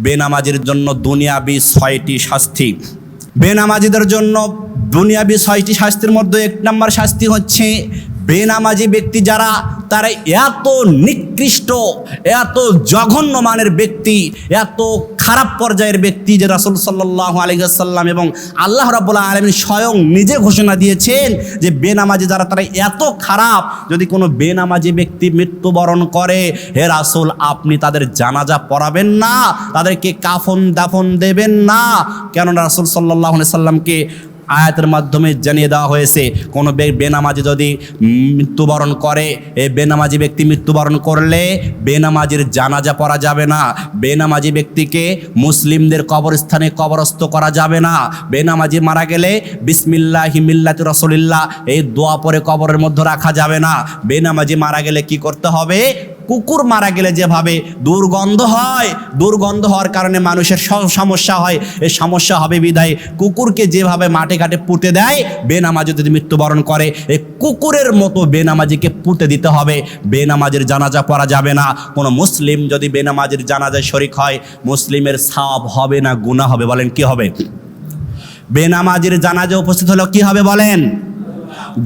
বেনামাজির জন্য দুনিয়াবি ছয়টি শাস্তি। বেনামাজিদের জন্য দুনিয়াবি ছয়টি শাস্তির মধ্যে এক নম্বর শাস্তি হচ্ছে বেনামাজি ব্যক্তি যারা, তারা এত নিকৃষ্ট, এত জঘন্য মানের ব্যক্তি, এত খারাপ পর্যায়ের ব্যক্তি যে রাসুল সাল্লাহ আলিয়াল্লাম এবং আল্লাহ রাবুল্লাহ আলমী স্বয়ং নিজে ঘোষণা দিয়েছেন যে বেনামাজি যারা, তারা এত খারাপ। যদি কোনো বেনামাজি ব্যক্তি মৃত্যুবরণ করে, হে রাসুল, আপনি তাদের জানাজা পড়াবেন না, তাদেরকে কাফন দাফন দেবেন না। কেননা রাসুল সাল্লাহ সাল্লামকে আয়াতের মাধ্যমে জানিয়ে দেওয়া হয়েছে, কোনো বেনামাজি যদি মৃত্যুবরণ করে এই বেনামাজি ব্যক্তি মৃত্যুবরণ করলে বেনামাজির জানাজা পড়া যাবে না, বেনামাজি ব্যক্তিকে মুসলিমদের কবরস্থানে কবরস্থ করা যাবে না, বেনামাজি মারা গেলে বিসমিল্লাহ মিল্লাত রসুলিল্লাহ এই দোয়া পরে কবরের মধ্যে রাখা যাবে না, বেনামাজি মারা গেলে কি করতে হবে? কুকুর মারা গেলে যেভাবে দুর্গন্ধ হয়, দুর্গন্ধ হওয়ার কারণে মানুষের স- সমস্যা হয়। এই সমস্যা হবে বিদায়। কুকুরকে যেভাবে মাঠে ঘাটে পুঁতে দেয়, বেনামাজি যদি মৃত্যুবরণ করে, এই কুকুরের মতো বেনামাজিকে পুঁতে দিতে হবে। বেনামাজির জানাজা পড়া যাবে না। কোনো মুসলিম যদি বেনামাজির জানাজায় শরিক হয়, মুসলিমের সাব হবে না গুণা হবে। বলেন, কি হবে? বেনামাজির জানাজা উপস্থিত হলো কি হবে বলেন?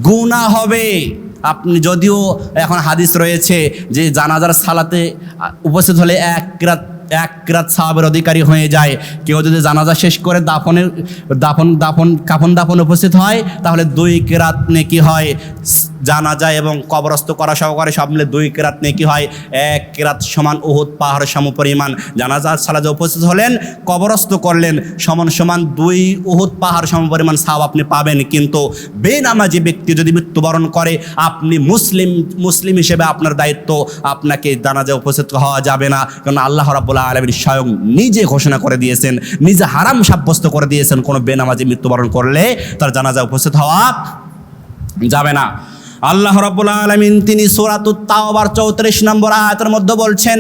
গুণা হবে। আপনি যদিও এখন হাদিস রয়েছে যে জানাজার সালাতে উপস্থিত হলে এক রাত এক রাত সাহাবের অধিকারী হয়ে যায়। কেউ যদি জানাজা শেষ করে দাফনের, দাফন দাফন, কাফন দাফন উপস্থিত হয়, তাহলে দুই রাত নেকি হয়। স- যায় এবং কবরস্থ করা সহকারে সব মিলে দুই কেরাত নেকি হয়। এক কেরাত সমান উহুদ পাহাড় সম পরিমাণ জানাজার সালাজে উপস্থিত হলেন, কবরস্থ করলেন, সমান সমান দুই উহুদ পাহাড় সম পরিমাণ সাব আপনি পাবেন। কিন্তু বেনামাজি ব্যক্তি যদি মৃত্যুবরণ করে, আপনি মুসলিম মুসলিম হিসেবে আপনার দায়িত্ব আপনাকে জানাজা উপস্থিত হওয়া যাবে না। কারণ আল্লাহ রাবুল্লাহ আলমীর স্বয়ং নিজে ঘোষণা করে দিয়েছেন, নিজে হারাম সাব্যস্ত করে দিয়েছেন কোনো বেনামাজি মৃত্যুবরণ করলে তার জানাজা উপস্থিত হওয়া যাবে না। আল্লাহ রাব্বুল আলামিন তিনি সূরাতুত তাওবার 34 নম্বর আয়াতের মধ্যে বলছেন,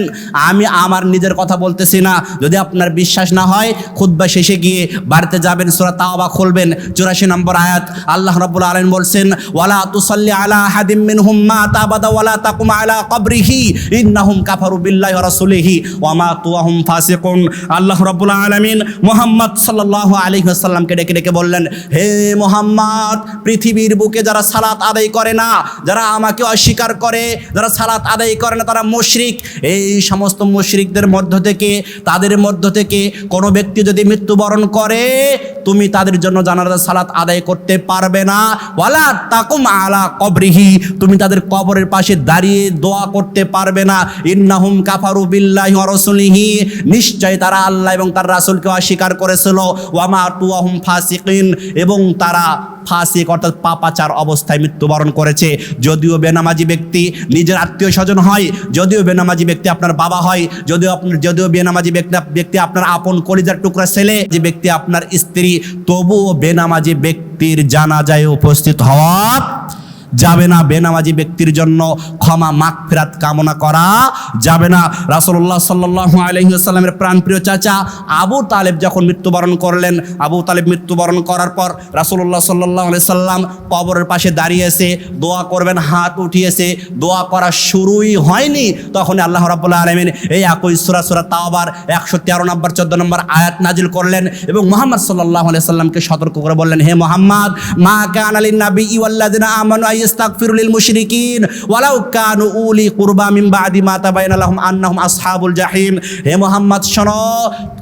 আমি আমার নিজের কথা বলতেছি না। যদি আপনার বিশ্বাস না হয়, খুতবা শেষে গিয়ে বাড়িতে যাবেন, সূরা তাওবা খুলবেন। 84 নম্বর আয়াত, আল্লাহ রাব্বুল আলামিন বলছেন, ওয়ালা তুসাল্লি আলা আহাদিম মিনহুম মাতা আবাদা ওয়ালা তাকুম আলা কবরিহি, ইন্নাহুম কাফারু বিল্লাহি রাসূলিহি, ওয়া মাতু ওয়া হুম ফাসিকুন। আল্লাহ রাব্বুল আলামিন মুহাম্মদ সাল্লাল্লাহু আলাইহি ওয়াসাল্লামকে ডেকে ডেকে বললেন, হে মুহাম্মদ, পৃথিবীর বুকে যারা সালাত আদায় করে না যারা আমাকে অস্বীকার করে, যারা সালাত আদায় করে না, তারা মুশরিক। এই সমস্ত মুশরিকদের মধ্য থেকে, তাদের মধ্য থেকে কোনো ব্যক্তি যদি মৃত্যুবরণ করে, তুমি তাদের জন্য জানাজা সালাত আদায় করতে পারবে না। ওয়ালা তাকুম আলা কবরিহি, তুমি তাদের কবরের পাশে দাঁড়িয়ে দোয়া করতে পারবে না। ইন্নাহুম কাফারু বিল্লাহি ওয়া রাসূলিহি, নিশ্চয় তারা আল্লাহ এবং তার রাসূলকে অস্বীকার করেছিল। ওয়ামা তুয়াহুম ফাসিকিন, এবং তারা ফাসিক অর্থাৎ পাপাচার অবস্থায় মৃত্যুবরণ করেছে যদিও বেনামাজি ব্যক্তি নিজের আত্মীয় স্বজন হয়, যদিও বেনামাজি ব্যক্তি আপনার বাবা হয়, যদিও আপনার যদিও বেনামাজি ব্যক্তি ব্যক্তি আপনার আপন কলিজার টুকরা ছেলে, যে ব্যক্তি আপনার স্ত্রী, তবুও বেনামাজি ব্যক্তির জানাজায় উপস্থিত হওয়া যাবে না বেনামাজি ব্যক্তির জন্য ক্ষমা মাগ ফেরাত কামনা করা যাবে না। রাসুল্লাহ সাল্লাহ আলহিউসাল্লামের প্রাণপ্রিয় চাচা আবু তালেব যখন মৃত্যুবরণ করলেন, আবু তালেব মৃত্যুবরণ করার পর রাসুল্লাহ সাল্লাহ সাল্লাম কবরের পাশে দাঁড়িয়েছে দোয়া করবেন, হাত উঠিয়েছে দোয়া করা শুরুই হয়নি। তখন আল্লাহ রাবুল্লাহ আলমিন এই একই সুরা সুরা তাওবার একশো তেরো নম্বর, চোদ্দ নম্বর আয়াত নাজিল করলেন এবং মোহাম্মদ সাল্লাহ সাল্লামকে সতর্ক করে বললেন, হে মোহাম্মদ, মা কান আলী নাবি ইউল্লাদিনা আমানু আইস্তাগফিরু লিল মুশরিকিন। ওয়ালাউ কানু উলি কুরবা মিন বাদি মা তাবায়ানা লাহুম আন্নাহুম আসহাবুল জাহিম। হে মোহাম্মদ, শোনো,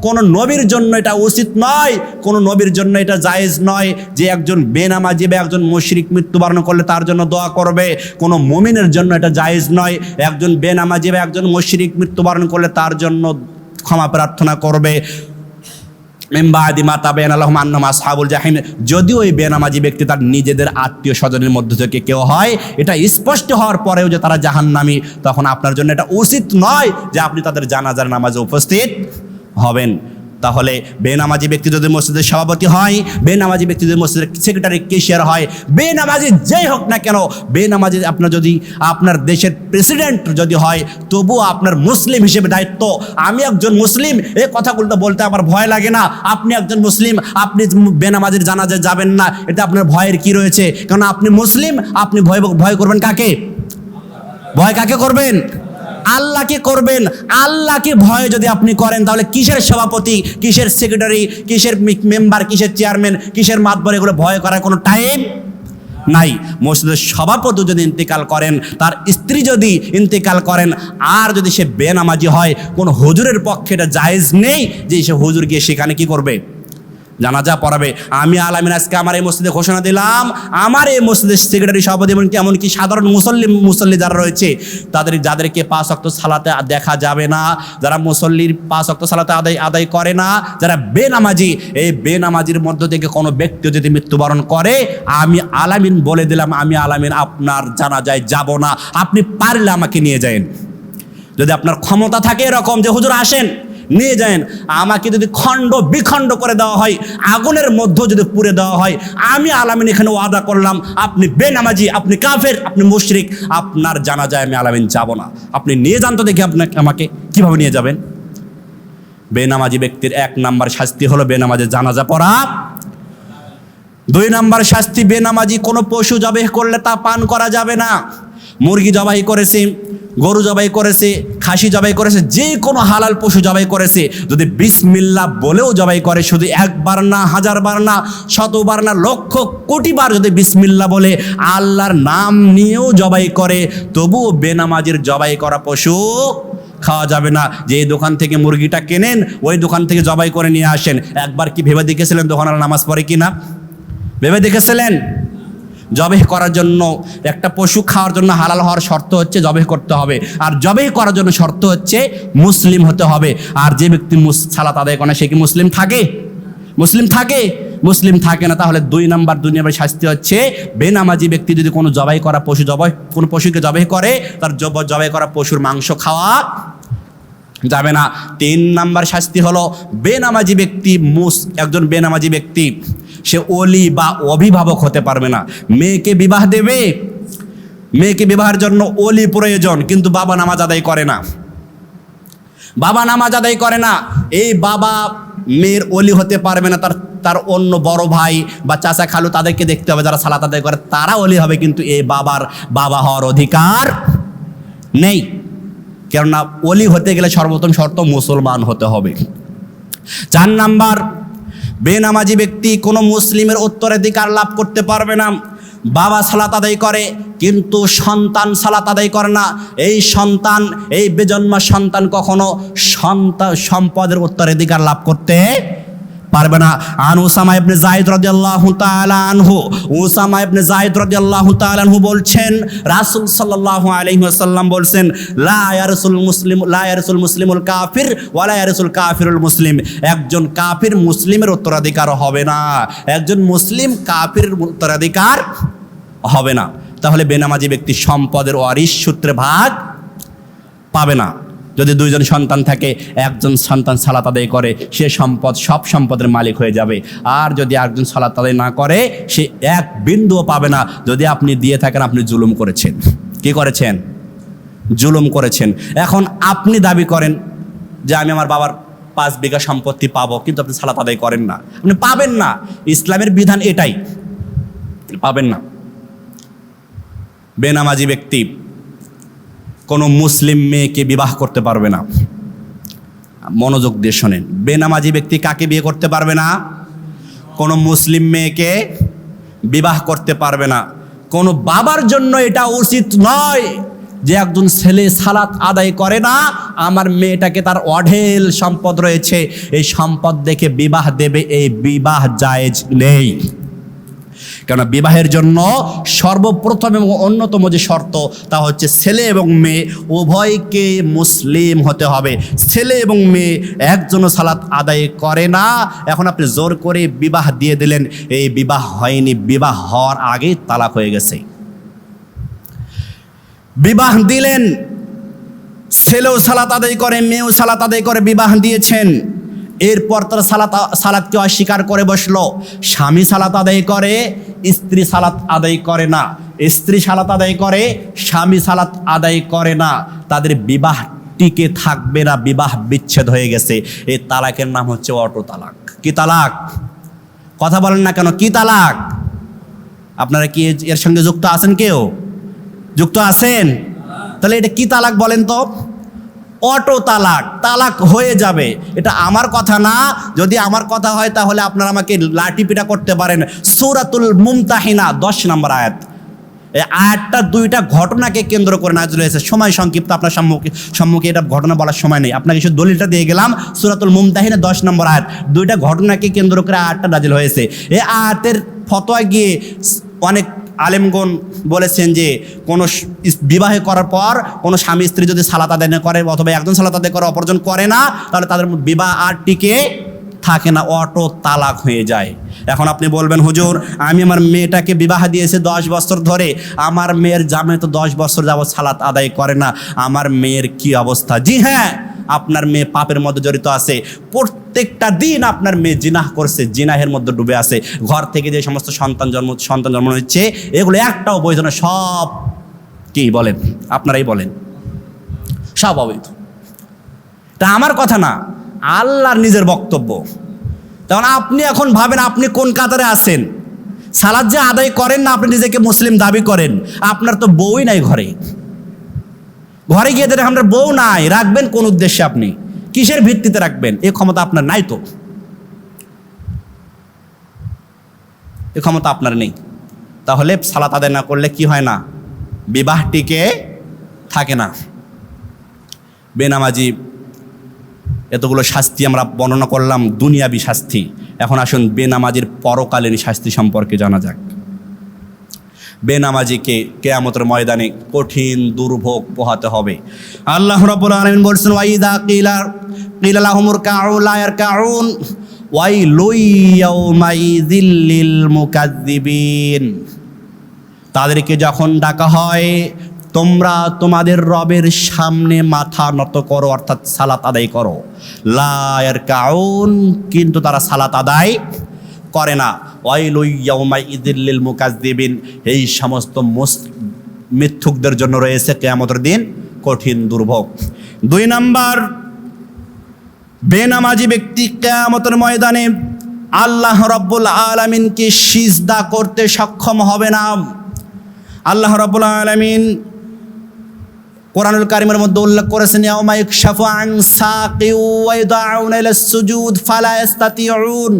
কোন নবীর জন্য এটা উচিত নয়, কোন নবীর জন্য এটা জায়েজ নয় যে একজন বেনামাজি বা একজন মুশরিক মৃত্যুবরণ করলে তার জন্য দোয়া করবে। কোনো মুমিনের জন্য এটা জায়েজ নয়, একজন বেনামাজি বা একজন মুশরিক মৃত্যুবরণ করলে তার জন্য ক্ষমা প্রার্থনা করবে। মেম্বাদি মাতা বেন আলহম আন্নম আসহাবুল জাহিম যদিও ওই বেনামাজি ব্যক্তি তার নিজেদের আত্মীয় স্বজনের মধ্য থেকে কেউ হয়, এটা স্পষ্ট হওয়ার পরেও যে তারা জাহান্নামী, তখন আপনার জন্য এটা উচিত নয় যে আপনি তাদের জানাজার নামাজে উপস্থিত হবেন। তাহলে বেনামাজি ব্যক্তি যদি মসজিদের সভাপতি হয়, বেনামাজি ব্যক্তি যদি মসজিদের সেক্রেটারি কেশিয়ার হয়, বেনামাজি যেই হোক না কেন, বেনামাজি আপনার যদি আপনার দেশের প্রেসিডেন্ট যদি হয়, তবুও আপনার মুসলিম হিসেবে দায়িত্ব। আমি একজন মুসলিম এই কথাগুলো বলতে আমার ভয় লাগে না। আপনি একজন মুসলিম, আপনি বেনামাজির জানাজে যাবেন না, এটা আপনার ভয়ের কি রয়েছে? কারণ আপনি মুসলিম, আপনি ভয় ভয় করবেন কাকে? ভয় কাকে করবেন? আল্লাহকে করবেন, আল্লাহকে ভয়ে যদি আপনি করেন, তাহলে কিসের সভাপতি, কিসের সেক্রেটারি কিসের মেম্বার কিসের চেয়ারম্যান কিসের মাতবর, এগুলো ভয় করার কোনো টাইম নাই। মসজিদের সভাপতি যদি ইন্তেকাল করেন, তার স্ত্রী যদি ইন্তেকাল করেন, আর যদি সে বেনামাজি হয়, কোন হুজুরের পক্ষে এটা জায়েজ নেই যে সে হুজুর গিয়ে সেখানে কি করবে? জানাজা পড়াবে। আমি আলামিন আজকে আমার এই মসজিদে ঘোষণা দিলাম, আমার এই মসজিদের সেক্রেটারি সভাপতি এমনকি এমনকি সাধারণ মুসল্লি মুসল্লি যারা রয়েছে, তাদের যাদেরকে পাঁচ অক্ত সালাতে দেখা যাবে না, যারা মুসল্লির পাঁচ অক্ত সালাতে আদায় আদায় করে না, যারা বেনামাজি, এই বেনামাজির মধ্য থেকে কোনো ব্যক্তি যদি মৃত্যুবরণ করে, আমি আলামিন বলে দিলাম, আমি আলামিন আপনার জানাজায় যাব না। আপনি পারলে আমাকে নিয়ে যায়েন। যদি আপনার ক্ষমতা থাকে এরকম যে হুজুর আসেন নিয়ে যান আমাকে যদি খণ্ড বিখণ্ড করে দেওয়া হয়, আগুনের মধ্যে যদি পুড়ে দেওয়া হয়, আমি আলামিন এখানে ওয়াদা করলাম, আপনি বেনামাজি, আপনি কাফের, আপনি মুশরিক, আপনার জানা যায় আমি আলামিন যাব না। আপনি নিয়ে যান তো দেখি আপনাকে, আমাকে কীভাবে নিয়ে যাবেন। বেনামাজি ব্যক্তির এক নাম্বার শাস্তি হলো বেনামাজের জানাজা পড়া। দুই নাম্বার শাস্তি, বেনামাজি কোনো পশু জবাই করলে তা পান করা যাবে না। মুরগি জবাই করেছে গরু জবাই করেছে, খাসি জবাই করেছে, যে কোনো হালাল পশু জবাই করেছে, যদি বিসমিল্লা বলেও জবাই করে, শুধু একবার না, হাজারবার না, শতবার না, লক্ষ কোটিবার যদি বিসমিল্লা বলে, আল্লাহর নাম নিয়েও জবাই করে, তবুও বেনামাজির জবাই করা পশু খাওয়া যাবে না। যে দোকান থেকে মুরগিটা কেনেন, ওই দোকান থেকে জবাই করে নিয়ে আসেন। একবার কি ভেবে দেখেছিলেন দোকানের নামাজ পড়ে কি না ভেবে দেখেছিলেন? জবেহ করার জন্য, একটা পশু খাওয়ার জন্য হালাল হওয়ার শর্ত হচ্ছে জবেহ করতে হবে। আর জবেহ করার জন্য শর্ত হচ্ছে মুসলিম হতে হবে। আর যে ব্যক্তি সালাত আদায় করে সে কি মুসলিম থাকে? মুসলিম থাকে? মুসলিম থাকে না, তাহলে দুই নাম্বার দুই নাম্বার শাস্তি হচ্ছে, বেনামাজি ব্যক্তি যদি কোনো জবাই করা পশু জবাই, কোনো পশুকে জবাই করে, তার জব- জবাই করা পশুর মাংস খাওয়া যাবে না। তিন নাম্বার শাস্তি হলো, বেনামাজি ব্যক্তি মুস, একজন বেনামাজি ব্যক্তি সে অলি বা অভিভাবক হতে পারবে না। মেয়েকে বিবাহ দেবে। মেয়েকে বিবাহের জন্য অলি প্রয়োজন, কিন্তু বাবা নামাজ আদায় করে না। বাবা নামাজ আদায় করে না। এই বাবা মেয়ের অলি হতে পারবে না, তার তার অন্য বড় ভাই বা চাচা খালু তাদেরকে দেখতে হবে, যারা সালাত আদায় করে, তারা অলি হবে, কিন্তু এই বাবার বাবা হওয়ার অধিকার নেই। কেননা অলি হতে গেলে সর্বপ্রথম শর্ত মুসলমান হতে হবে। চার নাম্বার বেনামাজি ব্যক্তি কোনো মুসলিমের উত্তরাধিকার লাভ করতে পারবে না। বাবা সালাত আদায় করে, কিন্তু সন্তান সালাত আদায় করে না। এই সন্তান, এই বেজন্মা সন্তান কখনো সন্তান সম্পদের উত্তরাধিকার লাভ করতে পারবে না। আন উসামা ইবনে জায়েদ রাদিয়াল্লাহু তাআলা আনহু। উসামা ইবনে জায়েদ রাদিয়াল্লাহু তাআলা আনহু বলছেন, রাসূল সাল্লাল্লাহু আলাইহি ওয়াসাল্লাম বলছেন, লা ইয়ারসুল মুসলিম, লা ইয়ারসুল মুসলিমুল কাফির ওয়া লা ইয়ারসুল কাফিরুল মুসলিম। একজন কাফির মুসলিমের উত্তরাধিকার হবে না। একজন মুসলিম কাফির উত্তরাধিকার হবে না। তাহলে বেনামাজি ব্যক্তি সম্পদের ওয়ারিশ সূত্রে ভাগ পাবে না। যদি দুইজন সন্তান থাকে, একজন সন্তান সালাত আদায় করে, সে সম্পদ, সব সম্পদের মালিক হয়ে যাবে। আর যদি একজন সালাত আদায় না করে, সে এক বিন্দুও পাবে না। যদি আপনি দিয়ে থাকেন, আপনি জুলুম করেছেন। কি করেছেন? জুলুম করেছেন। এখন আপনি দাবি করেন যে, আমি আমার বাবার পাঁচ বিঘা সম্পত্তি পাবো, কিন্তু আপনি সালাত আদায় করেন না। আপনি পাবেন না। ইসলামের বিধান এটাই। পাবেন না। বেনামাজি ব্যক্তি কোনো মুসলিম মেয়েকে বিবাহ করতে পারবে না। মনোযোগ দিয়ে শোনেন। বেনামাজি ব্যক্তি কাকে বিয়ে করতে পারবে না? কোনো মুসলিম মেয়েকে বিবাহ করতে পারবে না। কোনো বাবার জন্য এটা উচিত নয় যে একজন ছেলে সালাত আদায় করে না, আমার মেয়েটাকে তার অঢেল সম্পদ রয়েছে, এই সম্পদ দেখে বিবাহ দেবে, এই বিবাহ জায়েজ নেই। কেন বিবাহের জন্য সর্বপ্রথম এবং অন্যতম যে শর্ত তা হচ্ছে ছেলে এবং মেয়ে, উভয়কে মুসলিম হতে হবে। ছেলে এবং মেয়ে একজনও সালাত আদায় করে না। এখন আপনি জোর করে বিবাহ দিয়ে দিলেন, এই বিবাহ হয়নি। বিবাহ হওয়ার আগেই তালাক হয়ে গেছে। বিবাহ দিলেন, ছেলেও সালাত আদায় করে, মেয়েও সালাত আদায় করে বিবাহ দিয়েছেন। এরপর তার সালাত, সালাতকে অস্বীকার করে বসল। স্বামী সালাত আদায় করে, স্ত্রী সালাত আদায় করে না। স্ত্রী সালাত আদায় করে, স্বামী সালাত আদায় করে না। তাদের বিবাহ টিকে থাকবে না, বিবাহ বিচ্ছেদ হয়ে গেছে। এই তালাকের নাম হচ্ছে অটো তালাক। কি তালাক? কথা বলেন না কেন, কি তালাক? আপনারা কি এর সঙ্গে যুক্ত আছেন কেউ? যুক্ত আছেন? তাহলে এটা কি তালাক বলেন তো? অটো তালাক তালাক হয়ে যাবে। এটা আমার কথা না, যদি আমার কথা হয় তাহলে আপনারা আমাকে লাঠি পিটা করতে পারেন। সুরাতুল মুমতাহিনা, দশ নম্বর আয়াত। এই আয়াতটা দুইটা ঘটনাকে কেন্দ্র করে নাজিল হয়েছে। সময় সংক্ষিপ্ত, আপনার সম্মুখে সম্মুখে এটা ঘটনা বলার সময় নেই। আপনাকে শুধু দলিলটা দিয়ে গেলাম, সুরাতুল মুমতাহিনা, দশ নম্বর আয়াত। দুইটা ঘটনাকে কেন্দ্র করে আয়াতটা নাজিল হয়েছে। এই আয়াতের ফতোয়া গিয়ে অনেক আলেমগণ বলেছেন যে কোনো বিবাহ করার পর কোনো স্বামী স্ত্রী যদি সালাত আদায় করে অথবা একজন সালাত আদায় করে অপরজন করে না, তাহলে তাদের বিবাহ আর টিকে থাকে না, অটো তালাক হয়ে যায়। এখন আপনি বলবেন, হুজুর, আমি আমার মেয়েটাকে বিবাহ দিয়েছি দশ বছর ধরে, আমার মেয়ের জামে তো দশ বছর যাবত সালাত আদায় করে না, আমার মেয়ের কি অবস্থা? জি হ্যাঁ। আপনার মেয়ে পাপের মধ্যে জড়িত আছে। প্রত্যেকটা দিন আপনার মেয়ে জিনাহ করছে, জিনাহের মধ্যে ডুবে আছে। ঘর থেকে যে সমস্ত সন্তান জন্ম সন্তান জন্ম হচ্ছে, এগুলো একটাও বৈধ না সব কি বলেন? আপনারাই বলেন। সব অবৈধ। তা আমার কথা না, আল্লাহর নিজের বক্তব্য। তখন আপনি এখন ভাবেন আপনি কোন কাতারে আছেন? সালাদ যে আদায় করেন না, আপনি নিজেকে মুসলিম দাবি করেন। আপনার তো বউই নাই ঘরে। ঘরে গিয়ে দেখেন আপনার বউ নাই, রাখবেন কোন উদ্দেশ্যে আপনি? কিসের ভিত্তিতে রাখবেন? এ ক্ষমতা আপনার নাই তো। এ ক্ষমতা আপনার নেই। তাহলে সালাত আদায় না করলে কি হয় না? বিবাহটিকে থাকে না। বেনামাজি, এতগুলো শাস্তি আমরা বর্ণনা করলাম, দুনিয়াবি শাস্তি। এখন আসুন বেনামাজির পরকালীন শাস্তি সম্পর্কে জানা যাক। বেনামাজিকে কেয়ামতের ময়দানে কঠিন দুর্ভোগ পোহাতে হবে। আল্লাহ রাব্বুল আলামিন বলছেন ওয়াইদা কিলা কিলা লাহুমুর কাউ লা ইয়ারকাউন ওয়াইলুই ইয়াউমাইযিল লিল মুকাজ্জিবিন তাদেরকে যখন ডাকা হয়, তোমরা তোমাদের রবের সামনে মাথা নত করো, অর্থাৎ সালাত আদায় করো। লায়ার কাউন কিন্তু তারা সালাত আদায় করে না। এই সমস্ত মুস, মিথ্যুকদের জন্য রয়েছে কেয়ামতের দিন কঠিন দুর্ভোগ। দুই নাম্বার, বেনামাজি ব্যক্তি কেয়ামতের ময়দানে আল্লাহ রব্বুল আলমিনকে সিজদা করতে সক্ষম হবে না। আল্লাহ রব্বুল আলমিন কোরআনুল কারিমের মধ্যে উল্লেখ করেছেন, ইয়াউমা ইকশাফু আন সাকি ওয়া ইদাউনা ইলা সুজুদ ফালা ইস্তাতিউন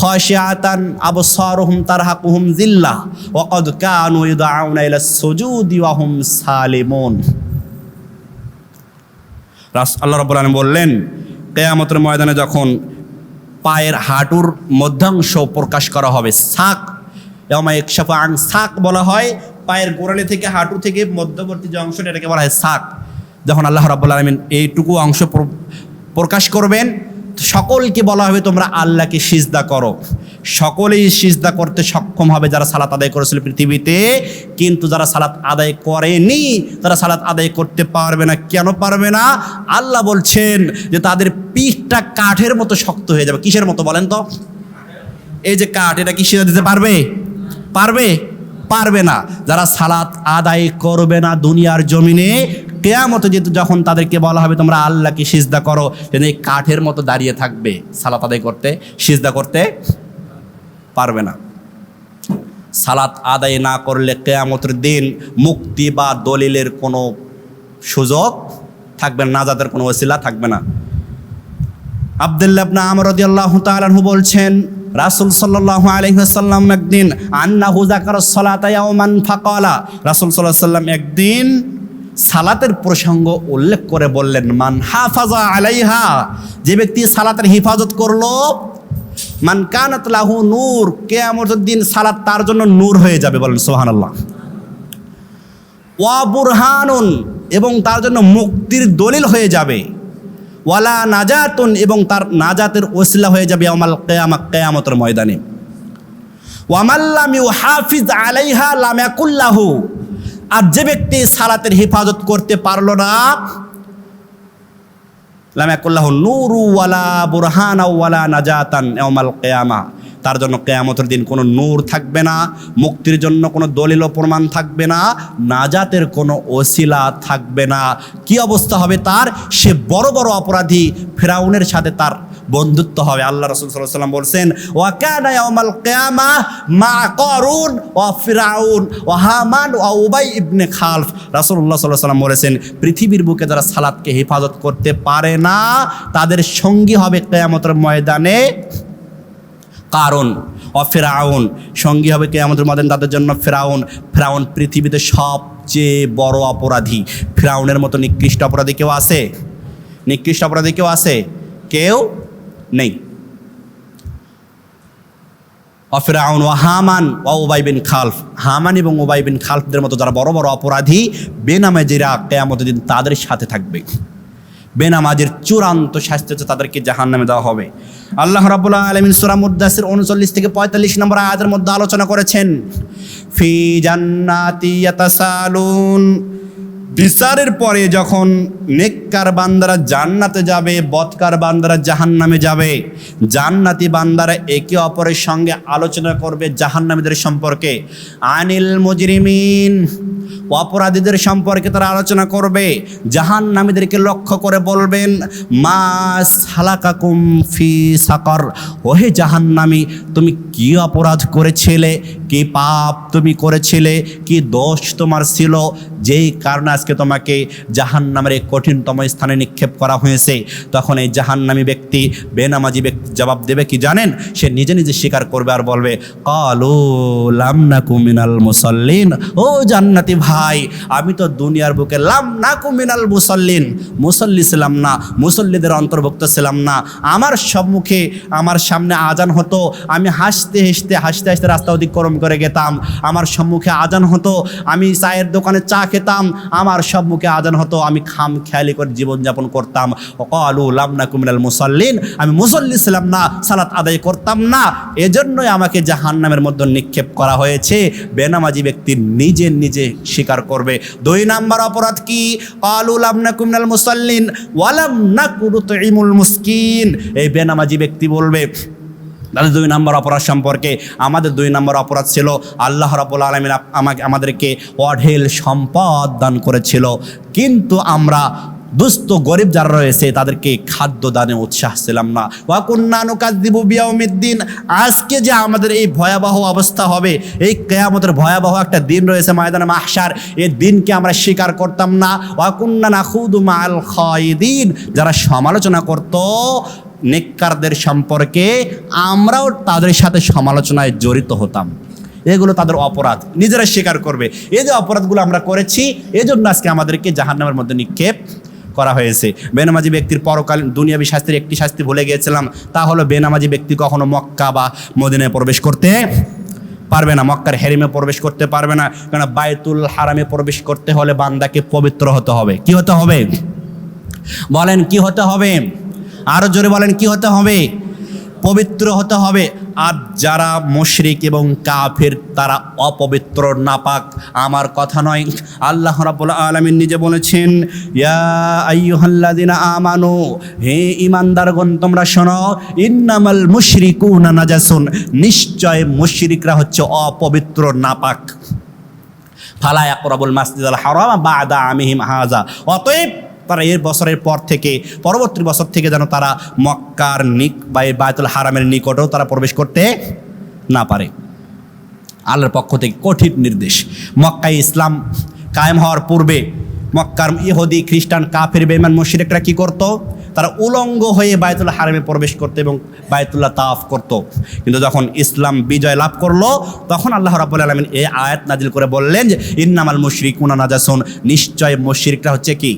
খাশিআতান আবসারুহুম তারহাকুহুম যিল্লাহ ওয়া ক্বাদ কানু ইদাউনা ইলা সুজুদি ওয়া হুম সালিমুন। রাস আল্লাহ রাব্বুল আলামিন বললেন, কেয়ামতের ময়দানে যখন পায়ের হাঁটুর মধ্যাংশ প্রকাশ করা হবে, সাক, ইয়াউমা ইকশাফু আন সাক বলা হয়, পায়ের গোড়ালি থেকে হাঁটু থেকে মধ্যবর্তী যে অংশটা এটাকে বলা হয় সাক। যখন আল্লাহ রাব্বুল আলামিন এইটুকু অংশ প্রকাশ করবেন সকলকে বলা হবে তোমরা আল্লাহকে সিজদা করো। সকলেই সিজদা করতে সক্ষম হবে যারা সালাত আদায় করেছিল পৃথিবীতে। কিন্তু যারা সালাত আদায় করেনি, তারা সালাত আদায় করতে পারবে না। কেন পারবে না? আল্লাহ বলছেন যে তাদের পিঠটা কাঠের মতো শক্ত হয়ে যাবে। কিসের মতো বলেন তো? এই যে কাঠ, এটা কি সিজা দিতে পারবে? পারবে? পারবে না। যারা সালাত আদায় করবে না দুনিয়ার জমিনে কেয়ামতে যেহেতু যখন তাদেরকে বলা হবে, তোমরা আল্লাহকে সিজদা করো, যেন এই কাঠের মতো দাঁড়িয়ে থাকবে। সালাত আদায় করতে, সিজদা করতে পারবে না। সালাত আদায় না করলে কেয়ামতের দিন মুক্তি বা দলিলের কোনো সুযোগ থাকবে না, নাজাতের কোনো ওসিলা থাকবে না। আবদুল্লাহ ইবনে আমর রাদিয়াল্লাহু তাআলা আনহু বলছেন, রাসূল সাল্লাল্লাহু আলাইহি ওয়াসাল্লাম একদিন, আন্নাহু যাকারা সালাতা ইয়াওমান ফাকালা। রাসূল সাল্লাল্লাহু আলাইহি ওয়াসাল্লাম একদিন সালাতের প্রসঙ্গ উল্লেখ করে বললেন, মান হাফাজা আলাইহা যে ব্যক্তি সালাতের হেফাজত করল, মান কানাত লাহু নূর কিয়ামতের দিন সালাত তার জন্য নূর হয়ে যাবে বলেন, সুবহানাল্লাহ। ওয়া বুরহানুন এবং তার জন্য মুক্তির দলিল হয়ে যাবে। ওয়ালা নাজাতুন এবং তার নাজাতের ওসিলা হয়ে যাবে আমাল কেয়ামা কেয়ামতের ময়দানে। ওয়ামাল্লাম ইউ হাফিজ আলাইহা লামাকুল্লাহু আর যে ব্যক্তি সালাতের হেফাজত করতে পারল না নাজাতান তার জন্য কেয়ামতের দিন কোনো নূর থাকবে না, মুক্তির জন্য কোনো দলিল প্রমাণ থাকবে না, নাজাতের কোনো ওসিলা থাকবে না। কি অবস্থা হবে তার? সে বড় বড় অপরাধী ফেরাউনের সাথে তার বন্ধুত্ব হবে। আল্লাহ রসুল সাল্লাহ সাল্লাম বলছেন ওয়াকানা ইয়াউমাল কিয়ামা মা কারুন ওয়া ফিরাউন ওয়া হামান ওয়া উবাই ইবনে খালফ। রাসূলুল্লাহ সাল্লাল্লাহু আলাইহি সাল্লাম বলেছেন, পৃথিবীর বুকে যারা সালাতকে হেফাজত করতে পারে না, তাদের সঙ্গী হবে কেয়ামতের ময়দানে কারণ ও ফেরাউন। সঙ্গী হবে কেয়ামতের ময়দান তাদের জন্য ফেরাউন। ফেরাউন পৃথিবীতে সবচেয়ে বড় অপরাধী। ফেরাউনের মতো নিকৃষ্ট অপরাধী কেউ আছে? নিকৃষ্ট অপরাধী কেউ আছে? কেউ নেই। অফেরাউন ও হামান ও ওবাই বিন খালফ। হামান এবং ওবাই বিন খালফদের মতো যারা বড় বড় অপরাধী বেনামাজিরা কেয়ামতের দিন তাদের সাথে থাকবে। বেনামাজের চূড়ান্ত শাস্তি হচ্ছে তাদেরকে জাহান নামে দেওয়া হবে। আল্লাহ রাবুল্লাহ আলমিন সুরামুদ্দাসের উনচল্লিশ থেকে পঁয়তাল্লিশ নম্বর আয়াতের মধ্যে আলোচনা করেছেন, ফি জান্নাতি ইয়াতাসালুন বিচারের পরে যখন নেককার বান্দারা জান্নাতে যাবে, বৎকার বান্দারা জাহান্নামে যাবে, জান্নাতি বান্দারা একে অপরের সঙ্গে আলোচনা করবে জাহান্নামীদের সম্পর্কে। আনিল মুজরিমিন, অপরাধীদের সম্পর্কে তারা আলোচনা করবে, জাহান্নামীদেরকে লক্ষ্য করে বলবেন, মা সালাকাকুম ফি সাকর। ওহে জাহান্নামী, তুমি কি অপরাধ করেছিলে? কি পাপ তুমি করেছিলে? কি দোষ তোমার ছিল? যেই কারণে আজকে তোমাকে জাহান্নামের এই কঠিনতম স্থানে নিক্ষেপ করা হয়েছে। তখন এই জাহান্নামী ব্যক্তি বেনামাজি ব্যক্তি জবাব দেবে কি জানেন? সে নিজে নিজে স্বীকার করবে আর বলবে, কালো লামনাকু মিনাল মুসল্লিন। ও জান্নাতি ভাই, আমি তো দুনিয়ার বুকে লামনাকু মিনাল মুসল্লিন। মুসল্লি ছিলাম না, মুসল্লিদের অন্তর্ভুক্ত ছিলাম না। আমার সম্মুখে আমার সামনে আজান হতো, আমি হাসতে হাসতে হাসতে হাসতে রাস্তা অতিক্রম করে গেতাম। আমার সম্মুখে আজান হতো, আমি চায়ের দোকানে চা খেতাম, আমার সম্মুখে আজান হতো, আমি খাম খেয়ালি করে জীবনযাপন করতাম। অকালু লামনা কুমিনাল মুসল্লিন, আমি মুসল্লি ছিলাম না, সালাত আদায় করতাম না। এজন্যই আমাকে জাহান্নামের মধ্যে নিক্ষেপ করা হয়েছে। বেনামাজি ব্যক্তি নিজে নিজে স্বীকার করবে। দুই নাম্বার অপরাধ কি? কালু লামনা কুমিনাল মুসল্লিন, ওয়ালাম না কুরুত ইমুল মুসকিন। এই বেনামাজি ব্যক্তি বলবে তাদের দুই নম্বর অপরাধ সম্পর্কে আমাদের দুই নম্বর অপরাধ ছিল, আল্লাহ রাবুল আলমিন আমাকে আমাদেরকে অঢেল সম্পদ দান করেছিল। কিন্তু আমরা দুস্থ গরিব যারা রয়েছে, তাদেরকে খাদ্য দানে উৎসাহ ছিলাম না। ওয়াকুন্নানু কাজদিবু বিয়াউমিদ্দিন আজকে যে আমাদের এই ভয়াবহ অবস্থা হবে, এই কেয়ামতের ভয়াবহ একটা দিন রয়েছে ময়দানে মাহসার এই দিনকে আমরা স্বীকার করতাম না। ওয়াকুন্না নাখুদু মাল খায়দিন, যারা সমালোচনা করতো নেককারদের সম্পর্কে আমরাও তাদের সাথে সমালোচনায় জড়িত হতাম। এগুলো তাদের অপরাধ। নিজেরা স্বীকার করবে। এই যে অপরাধগুলো আমরা করেছি, এজন্য আজকে আমাদেরকে জাহান্নামের মধ্যে নিক্ষেপ করা হয়েছে। বেনামাজি ব্যক্তির পরকালীন দুনিয়াবী শাস্তির একটি শাস্তি ভুলে গিয়েছিলাম। তা হলো, বেনামাজি ব্যক্তি কখনো মক্কা বা মদিনায় প্রবেশ করতে পারবে না। মক্কার হেরিমে প্রবেশ করতে পারবে না। কারণ বায়তুল হারামে প্রবেশ করতে হলে বান্দাকে পবিত্র হতে হবে। কি হতে হবে? বলেন, কি হতে হবে? আরও জোরে বলেন, কি হতে হবে? পবিত্র হতে হবে। আর যারা মুশরিক এবং কাফের, তারা অপবিত্র, নাপাক। আমার কথা নয়। আল্লাহ রাব্বুল আলামিন নিজে বলেছেন, ইয়া আমানু, হে ঈমানদারগণ, তোমরা শোনো, ইন্নামাল মুশরিকুনা নাজাসুন। নিশ্চয় মুশরিকরা হচ্ছে অপবিত্র, নাপাক। ফালা ইয়াকরাবুল মাসজিদাল হারাম বাদা আমিহিম হাজা অতএব তারা এর বছরের পর থেকে, পরবর্তী বছর থেকে যেন তারা মক্কার নিক বা বায়তুল হারামের নিকটেও তারা প্রবেশ করতে না পারে। আল্লাহর পক্ষ থেকে কঠিন নির্দেশ। মক্কায় ইসলাম কায়েম হওয়ার পূর্বে মক্কার ইহুদি, খ্রিস্টান, কাফের বেমান মুশরিকরা কি করতো? তারা উলঙ্গ হয়ে বায়তুল্লাহ হারামে প্রবেশ করতো এবং বায়তুল্লাহ তাফ করত। কিন্তু যখন ইসলাম বিজয় লাভ করল, তখন আল্লাহ রাবুল আলমিন এই আয়াত নাজিল করে বললেন যে, ইন্নামাল মুশরিক উনা নাজাসুন। নিশ্চয় মুশরিকরা হচ্ছে কি?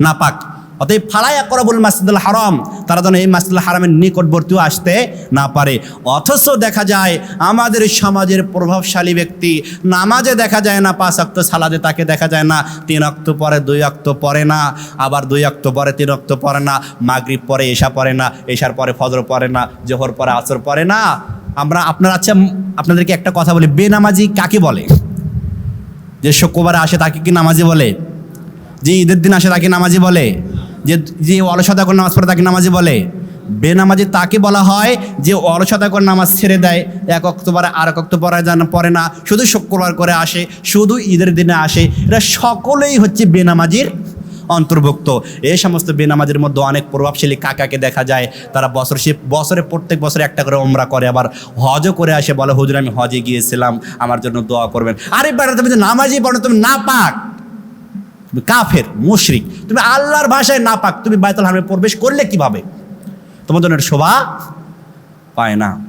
নাপাক। অতএব ফালাইয়া করবুল মাসজিদুল হারাম, তারা যেন এই মাসজিদুল হারামের নিকটবর্তীও আসতে না পারে। অথচ দেখা যায়, আমাদের সমাজের প্রভাবশালী ব্যক্তি নামাজে দেখা যায় না, পাঁচ অক্ত সালাদে তাকে দেখা যায় না, তিন অক্ত পরে, দুই অক্ত পরে না, আবার দুই অক্ত পরে, তিন অক্ত পরে না, মাগরিব পরে, এশা পরে না, এশার পরে, ফজর পরে না, জোহর পরে, আসর পরে না। আমরা আপনার আচ্ছা আপনাদেরকে একটা কথা বলি, বেনামাজি কাকে বলে? যে শুক্রবারে আসে তাকে কি নামাজি বলে? যে ঈদের দিন আসে তাকে নামাজি বলে, যে যে অলসতা করে নামাজ পড়ে তাকে নামাজি বলে। বেনামাজি তাকে বলা হয় যে অলসতা করে নামাজ ছেড়ে দেয়, এক অক্টোবরে আর এক অক্টোবরে যেন পড়ে না, শুধু শুক্রবার করে আসে, শুধু ঈদের দিনে আসে। এরা সকলেই হচ্ছে বেনামাজির অন্তর্ভুক্ত। এই সমস্ত বেনামাজের মধ্যে অনেক প্রভাবশালী কাকাকে দেখা যায়। তারা বছর সে, বছরে প্রত্যেক বছরে একটা করে ওমরা করে, আবার হজও করে আসে, বলে, হুজুর, আমি হজে গিয়েছিলাম, আমার জন্য দোয়া করবেন। আরে বেড়া তুমি নামাজই পড়ো তুমি না পাক। তুমি কাফের, মুশরিক। তুমি আল্লাহর ভাষায় না পাক তুমি বায়তুল হারামে প্রবেশ করলে কীভাবে? তোমার জন্য এটা শোভা পায় না।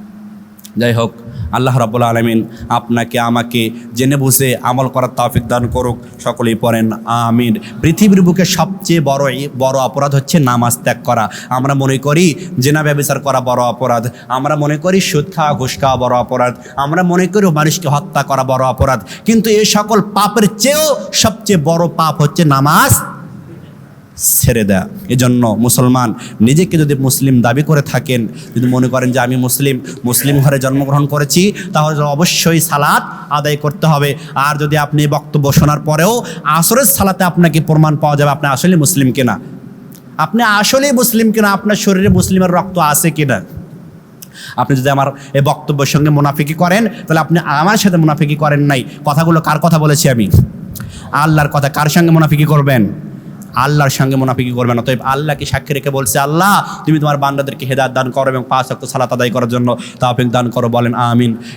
যাই হোক আল্লাহ রাবুল আলমিন আপনাকে, আমাকে জেনে বুঝে আমল করার তৌফিক দান করুক। সকলেই পড়েন, আমিন। পৃথিবীর বুকে সবচেয়ে বড় বড় অপরাধ হচ্ছে নামাজ ত্যাগ করা। আমরা মনে করি জেনা ব্যবচার করা বড় অপরাধ। আমরা মনে করি সুদ খাওয়া, ঘুষ খাওয়া বড় অপরাধ। আমরা মনে করি মানুষকে হত্যা করা বড় অপরাধ। কিন্তু এই সকল পাপের চেয়েও সবচেয়ে বড় পাপ হচ্ছে নামাজ ছেড়ে দেয়া। এজন্য মুসলমান নিজেকে যদি মুসলিম দাবি করে থাকেন, যদি মনে করেন যে আমি মুসলিম মুসলিম ঘরে জন্মগ্রহণ করেছি, তাহলে অবশ্যই সালাত আদায় করতে হবে। আর যদি আপনি বক্তব্য শোনার পরেও আসরের সালাতে আপনাকে প্রমাণ পাওয়া যাবে আপনি আসলে মুসলিম কিনা। আপনি আসলেই মুসলিম কিনা, আপনার শরীরে মুসলিমের রক্ত আছে কিনা। আপনি যদি আমার এই বক্তব্যের সঙ্গে মুনাফিকি করেন, তাহলে আপনি আমার সাথে মুনাফিকি করেন নাই। কথাগুলো কার কথা বলেছি আমি? আল্লাহর কথা কার সঙ্গে মুনাফিকি করবেন? আল্লাহর সঙ্গে মোনাফিকি করবে না। তবে আল্লাহকে সাক্ষী রেখে বলছে, আল্লাহ, তুমি তোমার বান্দাদেরকে হেদায়ত দান করো এবং পাঁচ অক্ট সালাত আদায় করার জন্য তাওফিক দান করো। বলেন, আমিন।